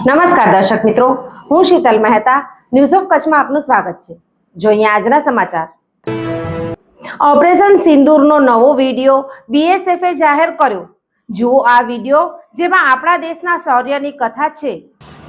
નમસ્કાર દર્શક મિત્રો, હું શીતલ મહેતા ન્યૂઝ ઓફ કચ્છમાં આપનું સ્વાગત છે. જોઈએ આજના સમાચાર. ઓપરેશન સિંદૂરનો નવો વીડિયો બીએસએફે જાહેર કર્યો. જુઓ આ વીડિયો જેમાં આપણા દેશના શૌર્યની કથા છે.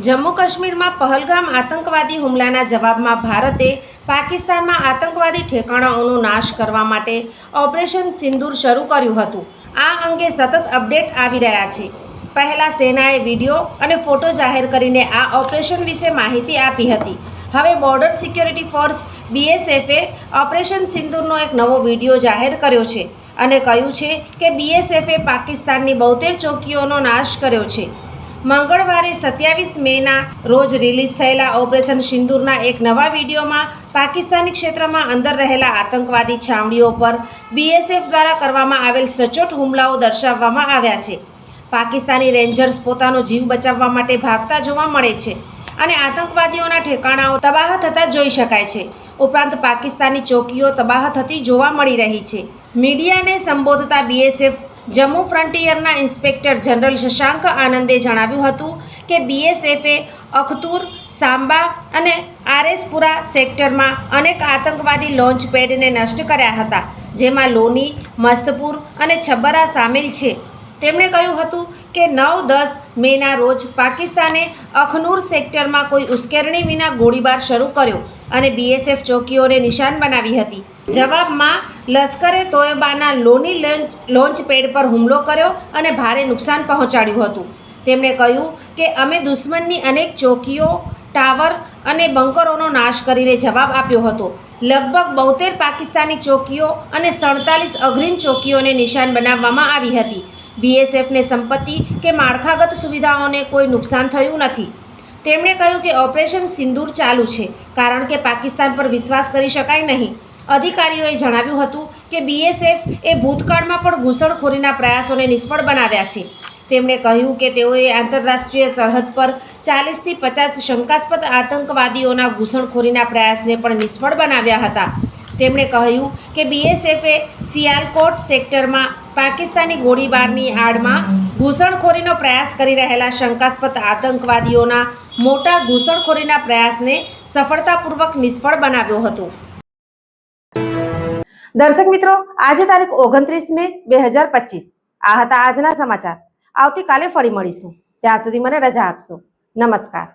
જમ્મુ કાશ્મીરમાં પહલગામ આતંકવાદી હુમલાના જવાબમાં ભારતે પાકિસ્તાનમાં આતંકવાદી ઠેકાણાઓનો નાશ કરવા માટે ઓપરેશન સિંદૂર શરૂ કર્યું હતું. આ અંગે સતત અપડેટ આવી રહ્યા છે. પહેલા સેનાએ વીડિયો અને ફોટો જાહેર કરીને આ ઓપરેશન વિશે માહિતી આપી હતી. હવે બોર્ડર સિક્યોરિટી ફોર્સ બીએસએફે ઓપરેશન સિંદૂરનો એક નવો વીડિયો જાહેર કર્યો છે અને કહ્યું છે કે બીએસએફે પાકિસ્તાનની બોતેર ચોકીઓનો નાશ કર્યો છે. મંગળવારે સત્યાવીસ મેના રોજ રિલીઝ થયેલા ઓપરેશન સિંદૂરના એક નવા વિડીયોમાં પાકિસ્તાની ક્ષેત્રમાં અંદર રહેલા આતંકવાદી છાવણીઓ પર બીએસએફ દ્વારા કરવામાં આવેલ સચોટ હુમલાઓ દર્શાવવામાં આવ્યા છે. પાકિસ્તાની રેન્જર્સ પોતાનો જીવ બચાવવા માટે ભાગતા જોવા મળે છે અને આતંકવાદીઓના ઠેકાણાઓ તબાહ થતા જોઈ શકાય છે. ઉપરાંત પાકિસ્તાની ચોકીઓ તબાહ થતી જોવા મળી રહી છે. મીડિયાને સંબોધતા બીએસએફ જમ્મુ ફ્રન્ટિયરના ઇન્સ્પેક્ટર જનરલ શશાંક આનંદે જણાવ્યું હતું કે બીએસએફે અખતૂર, સાંબા અને આરએસપુરા સેક્ટરમાં અનેક આતંકવાદી લોન્ચ પેડને નષ્ટ કર્યા હતા, જેમાં લોની, મસ્તપુર અને છબ્બરા સામેલ છે. તેમણે કહ્યું હતું કે નવ દસ મેના રોજ પાકિસ્તાને અખનૂર સેક્ટરમાં કોઈ ઉશ્કેરણી વિના ગોળીબાર શરૂ કર્યો અને બીએસએફ ચોકીઓને નિશાન બનાવી હતી. જવાબમાં લશ્કરે તોયબાના લોની લોન્ચ લોન્ચ પેડ પર હુમલો કર્યો અને ભારે નુકસાન પહોંચાડ્યું હતું. તેમણે કહ્યું કે અમે દુશ્મનની અનેક ચોકીઓ, ટાવર અને બંકરોનો નાશ કરીને જવાબ આપ્યો હતો. લગભગ બોતેર પાકિસ્તાની ચોકીઓ અને સડતાલીસ અગ્રીમ ચોકીઓને નિશાન બનાવવામાં આવી હતી. બીએસએફને સંપત્તિ કે માળખાગત સુવિધાઓને કોઈ નુકસાન થયું નથી. તેમણે કહ્યું કે ઓપરેશન સિંદૂર ચાલુ છે, કારણ કે પાકિસ્તાન પર વિશ્વાસ કરી શકાય નહીં. અધિકારીઓએ જણાવ્યું હતું કે બીએસએફ એ ભૂતકાળમાં પણ ઘૂસણખોરીના પ્રયાસોને નિષ્ફળ બનાવ્યા છે. તેમણે કહ્યું કે તેઓએ આંતરરાષ્ટ્રીય સરહદ પર ચાલીસથી પચાસ શંકાસ્પદ આતંકવાદીઓના ઘૂસણખોરીના પ્રયાસને પણ નિષ્ફળ બનાવ્યા હતા. તેમણે કહ્યું કે બીએસએફે સિયાલકોટ સેક્ટરમાં પાકિસ્તાની ગોળીબારની આડમાં ઘૂસણખોરીનો પ્રયાસ કરી રહેલા શંકાસ્પદ આતંકવાદીઓના મોટા ઘૂસણખોરીના પ્રયાસને સફળતાપૂર્વક નિષ્ફળ બનાવ્યો હતો. દર્શક મિત્રો, આજે તારીખ ઓગણત્રીસ મે બે હજાર પચીસ. આ હતા આજના સમાચાર. આવતીકાલે ફરી મળીશું. ત્યાં સુધી મને રજા આપશો. નમસ્કાર.